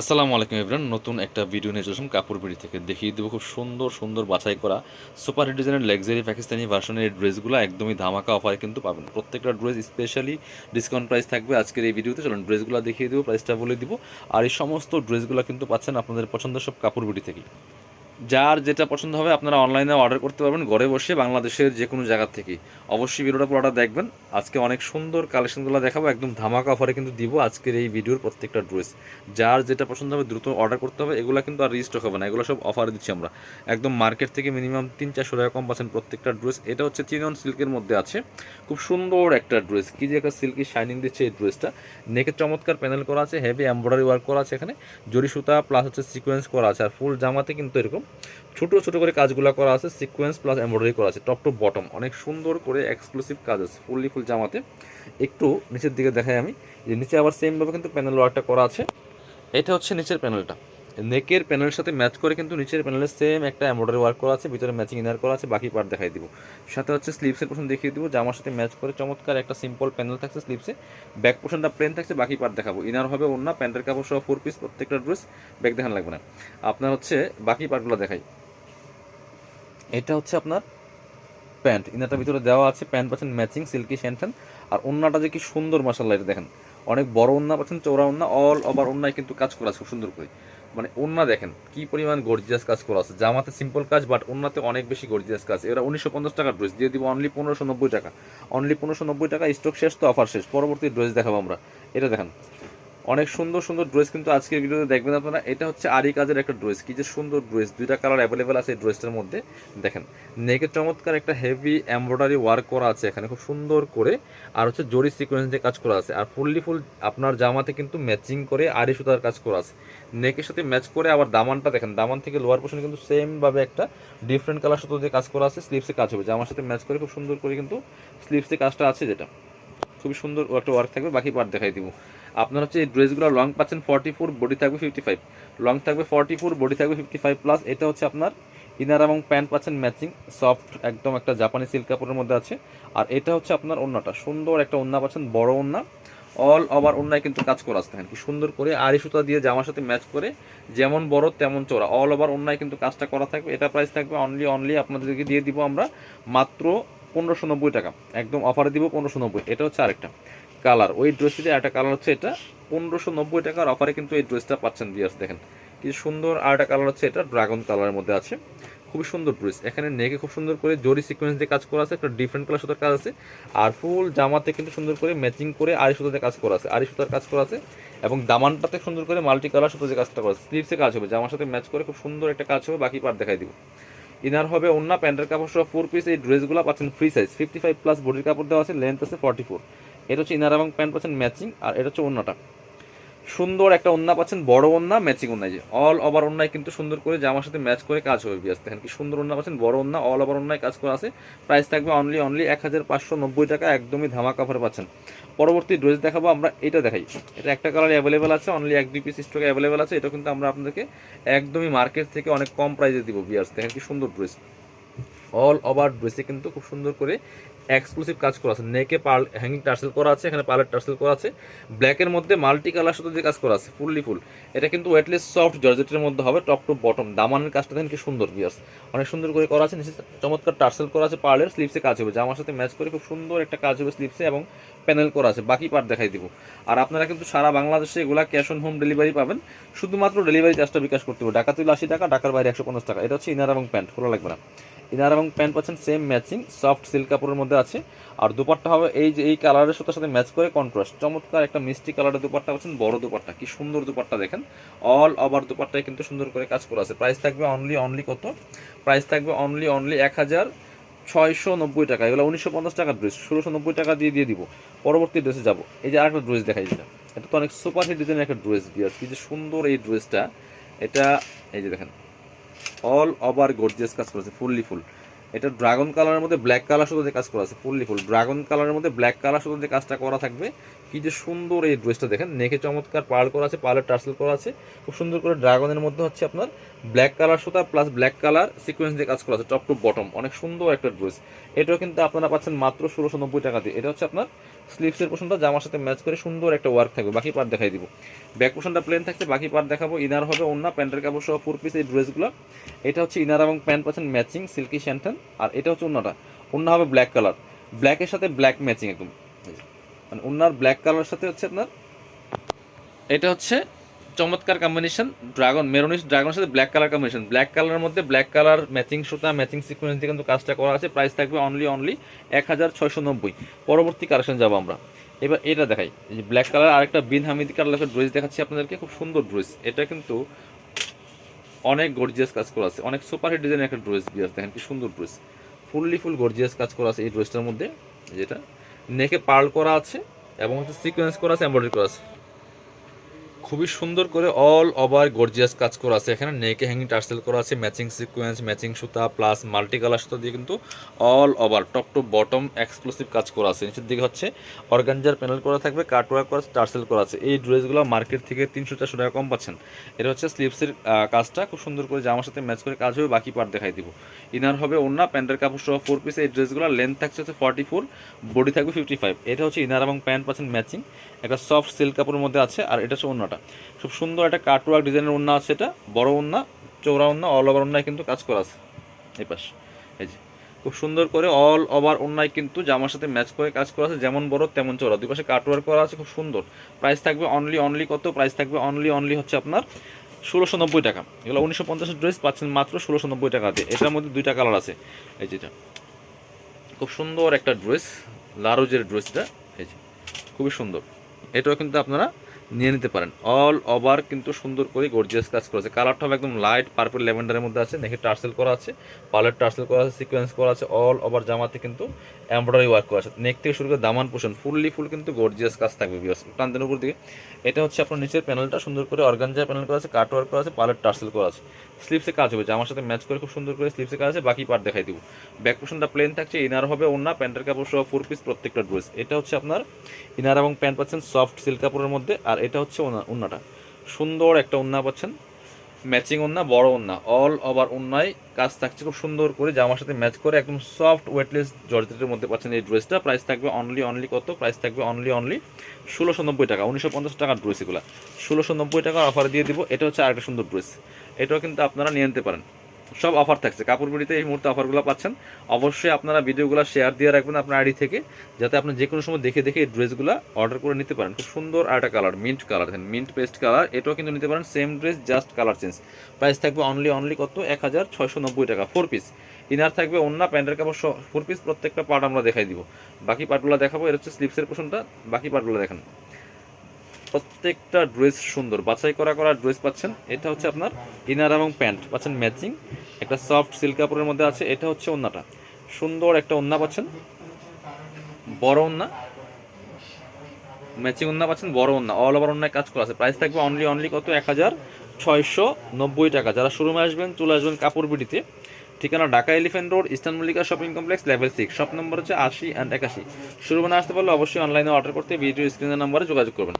আসসালামু আলাইকুম এভরান নতুন একটা ভিডিও নিয়ে চলছিলাম কাপড় বিড়ি থেকে। দেখিয়ে দেবো খুব সুন্দর সুন্দর বাছাই করা সুপার ডিজাইনের লাক্সারি পাকিস্তানি ভার্সনের এই ড্রেসগুলো একদমই ধামাকা অফার কিন্তু পাবেন। প্রত্যেকটা ড্রেস স্পেশালি ডিসকাউন্ট প্রাইস থাকবে আজকের এই ভিডিওতে চলুন ড্রেসগুলো দেখিয়ে দেবো প্রাইসটা বলে দিব। আর এই সমস্ত ড্রেসগুলো কিন্তু পাচ্ছেন আপনাদের পছন্দের সব কাপড় বিড়ি থেকেই। যার যেটা পছন্দ হবে আপনারা অনলাইনে অর্ডার করতে পারবেন, ঘরে বসে বাংলাদেশের যে কোনো জায়গা থেকে। অবশ্যই ভিডিওটা পুরোটা দেখবেন। আজকে অনেক সুন্দর কালেকশনগুলো দেখাবো, একদম ধামাকা অফারে কিন্তু দিব আজকের এই ভিডিওর প্রত্যেকটা ড্রেস যার যেটা পছন্দ হবে দ্রুত অর্ডার করতে হবে, এগুলো কিন্তু আর রিস্টক হবে না, এগুলো সব অফারে দিচ্ছি আমরা। একদম মার্কেট থেকে মিনিমাম তিন চারশো টাকা কম পাচ্ছেন প্রত্যেকটা ড্রেস এটা হচ্ছে চিনন সিল্কের মধ্যে আছে। খুব সুন্দর একটা ড্রেস কী যে একটা সিল্কি শাইনিং দিচ্ছে এই ড্রেসটা নেকের চমৎকার প্যানেল করা আছে হেভি এমব্রয়ডারি ওয়ার্ক করা আছে এখানে। জরি সুতা প্লাস হচ্ছে সিকোয়েন্স করা আছে, আর ফুল জামাতে কিন্তু এরকম ছোট ছোট করে কাজগুলো করা আছে সিকোয়েন্স প্লাস এমব্রয়ডারি করা আছে টপ টু বটম অনেক সুন্দর করে এক্সক্লুসিভ কাজ আছে, ফুললি ফুল জামাতে। একটু নিচের দিকে দেখাই আমি, যে নিচে আবার সেমভাবে কিন্তু প্যানেল ওয়ার্কটা করা আছে। এটা হচ্ছে নিচের প্যানেলটা নেকের প্যানেলের সাথে ম্যাচ করে কিন্তু নিচের প্যানেলে সেম একটা এমব্রয়ডারি ওয়ার্ক করা আছে, ভিতরে ম্যাচিং ইনার করা আছে, বাকি পার্ট দেখাই দিব। সাথে হচ্ছে স্লিপসের পোর্শন দেখিয়ে দিব, জামার সাথে ম্যাচ করে চমৎকার একটা সিম্পল প্যানেল থাকছে স্লিপসে ব্যাক পোর্শনটা প্লেন থাকছে, বাকি পার্ট দেখাবো। ইনার হবে অন্য প্যান্টের কাপড় সহ ফোর পিস প্রত্যেকটা ড্রেস ব্যাক দেখানো লাগবে না। আপনার হচ্ছে বাকি পার্টগুলো দেখাই। এটা হচ্ছে আপনার প্যান্ট ইনারটার ভিতরে দেওয়া আছে প্যান্ট পাচ্ছেন ম্যাচিং সিল্কি শ্যান্টান আর ওন্নাটা যে কি সুন্দর মাসাল্লাহ এটা দেখেন। অনেক বড় ওন্না পাচ্ছেন চৌড়া ওন্না অল ওভার ওন্নায় কিন্তু কাজ করা আছে, খুব সুন্দর করে। মানে ওন্না দেখেন, কি পরিমাণ গর্জিয়াস কাজ করা আছে। জামাতে সিম্পল কাজ বাট ওন্নাতে অনেক বেশি গর্জিয়াস কাজ। এরা উনিশশো পঞ্চাশ টাকার ড্রেস দিয়ে দিব অনলি পনেরোশো নব্বই টাকা। অনলি পনেরোশো নব্বই টাকা স্টক শেষ তো অফার শেষ। পরবর্তী ড্রেস দেখাবো আমরা। এটা দেখেন অনেক সুন্দর সুন্দর ড্রেস কিন্তু আজকের ভিডিওতে দেখবেন আপনারা। এটা হচ্ছে আরি কাজের একটা ড্রেস কি যে সুন্দর ড্রেস দুইটা কালার অ্যাভেলেবেল আছে এই ড্রেসটার মধ্যে। দেখেন নেকের চমৎকার একটা হেভি এমব্রয়ডারি ওয়ার্ক করা আছে এখানে, খুব সুন্দর করে। আর হচ্ছে জরি সিকোয়েন্স দিয়ে কাজ করা আছে। আর ফুললি ফুল আপনার জামাতে কিন্তু ম্যাচিং করে আরি সুতার কাজ করা আছে। নেকের সাথে ম্যাচ করে আবার দামানটা দেখেন, দামান থেকে লোয়ার পোর্শনে কিন্তু সেমভাবে একটা ডিফারেন্ট কালার সুতো দিয়ে কাজ করা আছে স্লিপসে কাজ হবে। জামার সাথে ম্যাচ করে খুব সুন্দর করে কিন্তু স্লিপসে কাজটা আছে যেটা। খুবই সুন্দর একটা ওয়ার্ক থাকবে, বাকি পার্ট দেখাই দিব। আপনার হচ্ছে এই ড্রেসগুলো লং পাচ্ছেন ফর্টি ফোর বডি থাকবে ফিফটি ফাইভ লং থাকবে ফর্টি ফোর বডি থাকবে ফিফটি ফাইভ প্লাস এটা হচ্ছে আপনার ইনার এবং প্যান্ট পাচ্ছেন ম্যাচিং সফট একদম একটা জাপানি সিল্ক কাপড়ের মধ্যে আছে। আর এটা হচ্ছে আপনার ওন্নাটা, সুন্দর একটা ওন্না পাচ্ছেন, বড় ওন্না। অল ওভার ওন্নায় কিন্তু কাজ করা আছে কি সুন্দর করে আড়ি সুতা দিয়ে জামার সাথে ম্যাচ করে, যেমন বড় তেমন চোরা অল ওভার ওন্নায় কিন্তু কাজটা করা থাকবে, এটা প্রাইস থাকবে অনলি অনলি আপনাদেরকে দিয়ে দিব আমরা মাত্র পনেরোশো নব্বই টাকা। একদম অফারে দিব পনেরোশো নব্বই। এটা হচ্ছে আরেকটা কালার ওই ড্রেসটিতে একটা কালার হচ্ছে, এটা পনেরোশো নব্বই টাকার অফারে কিন্তু এই ড্রেসটা পাচ্ছেন দিয়াস দেখেন। কি সুন্দর আর একটা কালার হচ্ছে এটা ড্রাগন কালারের মধ্যে আছে। খুবই সুন্দর ড্রেস এখানে নেকে খুব সুন্দর করে জরি সিকোয়েন্স দিয়ে কাজ করা আছে, একটা ডিফারেন্ট কালার সুতার কাজ আছে। আর ফুল জামাতে কিন্তু সুন্দর করে ম্যাচিং করে আড়ি সুতাতে কাজ করা আছে। আড়ি সুতার কাজ করা আছে এবং দামানটাতে সুন্দর করে মাল্টি কালার সুতো যে কাজটা করা আছে। স্লিপসে কাজ হবে, জামার সাথে ম্যাচ করে খুব সুন্দর একটা কাজ হবে, বাকি পার্ট দেখাই দিব। ইনার হবে অন্য প্যান্টের কাপড় সহ ফোর পিস এই ড্রেসগুলো পাচ্ছেন free size fifty five plus বডির কাপড় দেওয়া আছে লেন্থ আছে ফর্টি ফোর এটা হচ্ছে ইনার এবং প্যান্ট পাচ্ছেন ম্যাচিং আর এটা হচ্ছে অন্যটা সুন্দর একটা ওন্না পাচ্ছেন, বড় ওন্না ম্যাচিং ওন্নায় যে। অল ওভার ওন্নায় কিন্তু সুন্দর করে জামার সাথে ম্যাচ করে কাজ হবে বিয়াস দেখেন কি সুন্দর ওন্না পাচ্ছেন, বড় ওন্না অল ওভার ওন্নায় কাজ করা আছে। প্রাইস থাকবে অনলি অনলি এক হাজার পাঁচশো নব্বই টাকা, একদমই ধামা কাভারে পাচ্ছেন। পরবর্তী ড্রেস দেখাবো, আমরা এটা দেখাই। এটা একটা কালার অ্যাভেলেবেল আছে অনলি এক দুই পিস স্টকে অ্যাভেলেবেল আছে, এটা কিন্তু আমরা আপনাদেরকে একদমই মার্কেট থেকে অনেক কম প্রাইসে দিব বিয়ার্স দেখেন কি সুন্দর ড্রেস অল ওভার ড্রেসে কিন্তু খুব সুন্দর করে এক্সক্লুসিভ কাজ করা আছে। নেকে পার্ল হ্যাঙ্গিং টার্সেল করা আছে, এখানে পার্লের টার্সেল করা আছে। ব্ল্যাকের মধ্যে মাল্টি কালার সাথে যে কাজ করা আছে ফুললি ফুল এটা কিন্তু ওয়েটলেস সফট জর্জেটের মধ্যে হবে টপ টু বটম দামানের কাজটা দেখেন কি সুন্দর বিয়ার্স অনেক সুন্দর করে করা আছে, নিচে চমৎকার টার্সেল করা আছে পার্লের স্লিপসে কাজ হবে। জামার সাথে ম্যাচ করে খুব সুন্দর একটা কাজ হবে স্লিপসে এবং প্যানেল করা আছে। বাকি পার্ট দেখাই দিব। আর আপনারা কিন্তু সারা বাংলাদেশে এগুলা ক্যাশ অন হোম ডেলিভারি পাবেন। শুধুমাত্র ডেলিভারি চার্জটা বিকাশ করতে হবে। ঢাকা তুলে আশি টাকা, ঢাকার বাইরে একশো পঞ্চাশ টাকা। এটা হচ্ছে ইনার এবং প্যান্ট খোলা লাগবে না। ইনার এবং প্যান্ট পাচ্ছেন সেম ম্যাচিং সফট সিল্ক কাপড়ের মধ্যে আছে। আর দুপাট্টা হবে এই যে, এই কালারের সাথে সাথে ম্যাচ করে কন্ট্রাস্ট চমৎকার একটা মিষ্টি কালারের দুপাট্টা পাচ্ছেন, বড় দুপাট্টা। কি সুন্দর দুপাট্টা দেখেন। অল ওভার দুপাট্টায় কিন্তু সুন্দর করে কাজ করা আছে। প্রাইস থাকবে অনলি অনলি কত? প্রাইস থাকবে অনলি অনলি এক হাজার ছয়শো নব্বই টাকা। এগুলো উনিশশো পঞ্চাশ টাকার ড্রেস ষোলোশো নব্বই টাকা দিয়ে দিয়ে দিব। পরবর্তী ড্রেসে যাব। এই যে আরেকটা ড্রেস দেখাই যেটা এটা তো অনেক সুপার হিট ডিজাইনের একটা ড্রেস বিয়াস কি যে সুন্দর এই ড্রেসটা এটা, এই যে দেখেন। অল ওভার গর্জিয়াস কাজ করেছে, ফুললি ফুল। এটা ড্রাগন কালারের মধ্যে ব্ল্যাক কালার শুধু যে কাজ করা আছে, ফুললি ফুল। ড্রাগন কালারের মধ্যে ব্ল্যাক কালার শুধু যে কাজটা করা থাকবে, কি যে সুন্দর এই ড্রেসটা দেখেন। নেকে চমৎকার পার্ল করা আছে, পার্লের টার্সেল করা আছে। খুব সুন্দর করে ড্রাগনের মধ্যে হচ্ছে আপনার ব্ল্যাক কালার সুতা প্লাস ব্ল্যাক কালার সিকোয়েন্স দিয়ে কাজ করা আছে, টপ টু বটম। অনেক সুন্দর একটা ড্রেস। এটাও কিন্তু আপনারা পাচ্ছেন মাত্র ষোলোশো নব্বই টাকা দিয়ে। এটা হচ্ছে আপনার স্লিপসের পোশনটা জামার সাথে ম্যাচ করে সুন্দর একটা ওয়ার্ক থাকবে। বাকি পার্ট দেখাই দিব। ব্যাক পোশনটা প্লেন থাকছে, বাকি পার্ট দেখাবো। ইনার হবে অন্য প্যান্টের কাপড় সহ ফোর পিস এই ড্রেসগুলো এটা হচ্ছে ইনার এবং প্যান্ট পাচ্ছেন ম্যাচিং সিল্কি শ্যান্টান আর এটা হচ্ছে অন্যটা অন্য হবে ব্ল্যাক কালার ব্ল্যাকের সাথে ব্ল্যাক ম্যাচিং একদম। মানে অন্যার ব্ল্যাক কালারের সাথে হচ্ছে আপনার, এটা হচ্ছে চমৎকার কম্বিনেশন ড্রাগন মেরোনিস ড্রাগনের সাথে ব্ল্যাক কালার কম্বিনেশন ব্ল্যাক কালারের মধ্যে ব্ল্যাক কালার ম্যাচিং সুতা ম্যাচিং সিকোয়েন্স দিয়ে কিন্তু কাজটা করা আছে। প্রাইস থাকবে অনলি অনলি এক হাজার ছয়শো নব্বই। পরবর্তী কালেকশন যাব আমরা। এবার এটা দেখাই। যে ব্ল্যাক কালার আরেকটা বিন হামিদি কালারের ড্রেস দেখাচ্ছি আপনাদেরকে। খুব সুন্দর ড্রেস এটা কিন্তু অনেক গর্জিয়াস কাজ করা আছে। অনেক সুপার হিট ডিজাইনের একটা ড্রেস বিয়ার দেখেন কি সুন্দর ড্রেস ফুললি ফুল গর্জিয়াস কাজ করা আছে এই ড্রেসটার মধ্যে। যেটা নেকে পার্ল করা আছে এবং হচ্ছে সিকোয়েন্স করা আছে এমব্রয়ডারি করা আছে। খুবই সুন্দর করে অল ওভার গর্জিয়াস কাজ করা আছে। এখানে নেকে হ্যাঙ্গিং টার্সেল করা আছে ম্যাচিং সিকোয়েন্স ম্যাচিং সুতা প্লাস মাল্টি কালার সুতা দিয়ে কিন্তু all over top to bottom exclusive কাজ করা আছে। নিচের দিকে হচ্ছে অর্গানজার প্যানেল করা থাকবে কাটওয়ার্ক করা টার্সেল করা আছে। এই ড্রেসগুলো মার্কেট থেকে তিনশো চারশো টাকা কম পাচ্ছেন। এটা হচ্ছে স্লিভসের কাজটা। খুব সুন্দর করে জামার সাথে ম্যাচ করে কাজ হবে, বাকি পার্ট দেখাই দিব। ইনার হবে ওন্না প্যান্টের কাপড় সহ ফোর পিস এই ড্রেসগুলো লেন্থ থাকছে হচ্ছে ফর্টি ফোর বডি থাকবে ফিফটি ফাইভ এটা হচ্ছে ইনার এবং প্যান্ট পাচ্ছেন ম্যাচিং একটা সফট সিল্ক কাপড়ের মধ্যে আছে, আর এটা হচ্ছে ওন্নাটা খুব সুন্দর একটা কাটওয়ার্ক ডিজাইনের ওন্না আছে এটা, বড় ওন্না চৌড়া ওন্না অল ওভার ওন্নায় কিন্তু কাজ করা আছে। এই পাশ, এই যে, খুব সুন্দর করে অল ওভার ওন্নায় কিন্তু জামার সাথে ম্যাচ করে কাজ করা আছে, যেমন বড় তেমন চৌড়া দুই পাশে কাটওয়ার্ক করা আছে, খুব সুন্দর। প্রাইস থাকবে অনলি অনলি কত? প্রাইস থাকবে অনলি অনলি হচ্ছে আপনার ষোলোশো নব্বই টাকা। এগুলো উনিশশো পঞ্চাশের ড্রেস পাচ্ছেন মাত্র ষোলোশো নব্বই টাকা দিয়ে। এটার মধ্যে দুইটা কালার আছে। এই যেটা খুব সুন্দর একটা ড্রেস লারোজের ড্রেসটা এই যে, খুবই সুন্দর। এটাও কিন্তু আপনারা নিয়ে নিতে পারেন। অল ওভার কিন্তু সুন্দর করে গর্জিয়াস কাজ করেছে কালারটা হবে একদম লাইট পার্পল ল্যাভেন্ডারের মধ্যে আছে। নেকে টার্সেল করা আছে। পালের টার্সেল করা আছে সিকোয়েন্স করা আছে। অল ওভার জামাতে কিন্তু এমব্রয়ডারি ওয়ার্ক করা আছে। নেক থেকে শুরু করে দামান পোষণ ফুললি ফুল কিন্তু গর্জিয়াস কাজ থাকবে বিয়াস প্রান্তের উপর দিকে। এটা হচ্ছে আপনার নিচের প্যানেলটা সুন্দর করে অর্গানজা প্যানেল করা আছে কাট ওয়ার্ক করা আছে পালের টার্সেল করা আছে। স্লিপসে কাজ হবে। জামার সাথে ম্যাচ করে খুব সুন্দর করে স্লিপসে কাজ আছে। বাকি পার্ট দেখাই দিব। ব্যাক পোর্শনটা প্লেন থাকছে ইনার হবে অন্য প্যান্টের কাপড় সহ ফোর পিস প্রত্যেকটা ড্রেস এটা হচ্ছে আপনার ইনার এবং প্যান্ট পাচ্ছেন সফট সিল্ক কাপড়ের মধ্যে। আর এটা হচ্ছে ওন্নাটা। সুন্দর একটা ওন্না পাচ্ছেন। ম্যাচিং ওন্না, বড় ওন্না। অল ওভার ওন্নায় কাজ থাকছে, খুব সুন্দর করে জামার সাথে ম্যাচ করে একদম সফট ওয়েটলেস জর্জেটের মধ্যে পাচ্ছেন এই ড্রেসটা প্রাইস থাকবে অনলি অনলি কত? প্রাইস থাকবে অনলি অনলি ষোলোশো নব্বই টাকা, উনিশশো পঞ্চাশ টাকার ড্রেস এগুলো। ষোলোশো নব্বই টাকার অফার দিয়ে দিব। এটা হচ্ছে আরেকটা সুন্দর ড্রেস এটাও কিন্তু আপনারা নিয়ে নিতে পারেন। সব অফার থাকছে। কাপড় বিড়িতে এই মুহূর্তে অফারগুলো পাচ্ছেন। অবশ্যই আপনারা ভিডিওগুলো শেয়ার দিয়ে রাখবেন আপনার আইডি থেকে, যাতে আপনি যে কোনো সময় দেখে দেখে এই ড্রেসগুলো অর্ডার করে নিতে পারেন। খুব সুন্দর আর একটা কালার মিন্ট কালার দেখেন মিন্ট পেস্ট কালার এটাও কিন্তু নিতে পারেন same dress just colour change price থাকবে অনলি অনলি কত? এক হাজার ছয়শো নব্বই টাকা ফোর পিস ইনার থাকবে অন্য প্যান্টের কাপড় ফোর পিস প্রত্যেকটা পার্ট আমরা দেখাই দিব। বাকি পার্টগুলো দেখাবো এটা হচ্ছে স্লিপসের পোষণটা বাকি পার্টগুলো দেখান। প্রত্যেকটা ড্রেস সুন্দর। বাছাই করা করা ড্রেস পাচ্ছেন। এটা হচ্ছে আপনার ইনার এবং প্যান্ট। পাচ্ছেন ম্যাচিং। একটা সফট সিল্ক কাপড়ের মধ্যে আছে। এটা হচ্ছে ওন্নাটা। সুন্দর একটা ওন্না পাচ্ছেন। বড় ওন্না। ম্যাচিং ওন্না পাচ্ছেন, বড় ওন্না। অল ওভার ওন্নায় কাজ করা আছে। প্রাইস থাকবে অনলি অনলি কত? এক হাজার ছয়শো নব্বই টাকা। যারা শোরুমে আসবেন, চলে আসবেন কাপড় বিডিতে। ঠিকানা Dhaka elephant road eastern Mallika shopping complex level six shop number হচ্ছে আশি অ্যান্ড একাশি। শুরু না আসতে পারলে অবশ্যই অনলাইনে অর্ডার করতে ভিডিও স্ক্রিনের নাম্বারে যোগাযোগ করবেন।